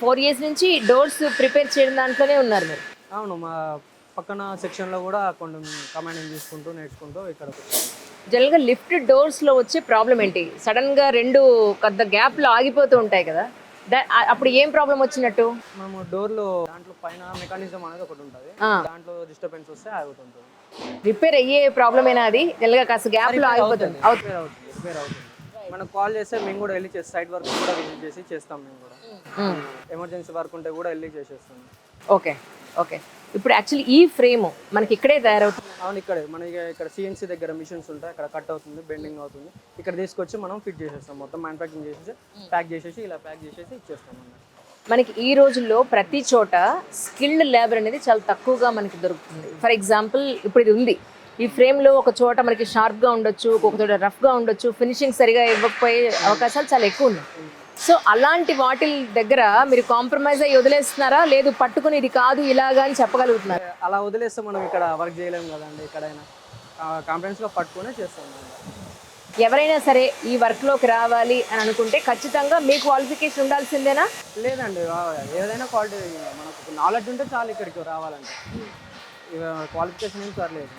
Four years నుంచి doors prepare చేయడం దాంట్లోనే ఉన్నారు మీరు. అవును మా పక్కన సెక్షన్లో కూడా కొంచెం కమాండింగ్ తీసుకుంటూ నేర్చుకుంటూ ఇక్కడ జనరల్గా లిఫ్ట్ డోర్స్లో వచ్చే ప్రాబ్లం ఏంటి? సడన్గా రెండు పెద్ద గ్యాప్లు ఆగిపోతూ ఉంటాయి కదా. అప్పుడు ఏం ప్రాబ్లం వచ్చినట్టు? మనము డోర్లో దాంట్లో పైన మెకానిజం అనేది ఒకటి ఉంటుంది. దాంట్లో డిస్టర్బెన్స్ వస్తే ఆగుతుంటుంది. రిపేర్ అయ్యే ప్రాబ్లం అయినా అది? జనరల్గా కాస్త గ్యాప్లో ఆగిపోతుంది. అవుతుంది. రిపేర్ అవుతుంది. మనకు కాల్ చేస్తే మేము కూడా వెళ్ళి చేసి సైట్ వర్క్ కూడా విజిట్ చేసి చేస్తాం మేము కూడా. ఎమర్జెన్సీ వర్క్ ఉంటే కూడా వెళ్ళి చేసేస్తాం. Okay okay. ఇప్పుడు యాక్చువల్లీ ఈ ఫ్రేమ్ మనకి ఇక్కడే తయారవుతుంది. అవును ఇక్కడే. మనకి ఇక్కడ సిఎన్సీ దగ్గర మిషన్స్ ఉంటాయి అక్కడ కట్ అవుతుంది బెండింగ్ అవుతుంది. ఇక్కడ తీసుకొచ్చి మనం ఫిట్ చేసేస్తాం. మొత్తం మ్యానుఫ్యాక్చరింగ్ చేసేసి ప్యాక్ చేసేసి ఇలా ప్యాక్ చేసేసి ఇచ్చేస్తాం అన్నమాట. మనకి ఈ రోజుల్లో ప్రతి చోట స్కిల్డ్ లేబర్ అనేది చాలా తక్కువగా మనకి దొరుకుతుంది. ఫర్ ఎగ్జాంపుల్ ఇప్పుడు ఇది ఉంది. ఈ ఫ్రేమ్లో ఒక చోట మనకి షార్ప్గా ఉండొచ్చు ఒక చోట రఫ్గా ఉండొచ్చు ఫినిషింగ్ సరిగా ఇవ్వకపోయే అవకాశాలు చాలా ఎక్కువ ఉన్నాయి. సో అలాంటి వాటి దగ్గర మీరు కాంప్రమైజ్ అయ్యి వదిలేస్తున్నారా? లేదు పట్టుకుని ఇది కాదు ఇలాగా అని చెప్పగలుగుతున్నారు? అలా వదిలేస్తే మనం ఇక్కడ వర్క్ చేయలేము కదండి ఎక్కడైనా. కాన్ఫిడెన్స్గా పట్టుకునే చేస్తాం. ఎవరైనా సరే ఈ వర్క్లోకి రావాలి అని అనుకుంటే ఖచ్చితంగా మీ క్వాలిఫికేషన్ ఉండాల్సిందేనా? లేదండి ఏదైనా క్వాలిటీ మనకు నాలెడ్జ్ ఉంటే చాలు ఇక్కడికి రావాలంటే. క్వాలిఫికేషన్ ఏం పర్లేదు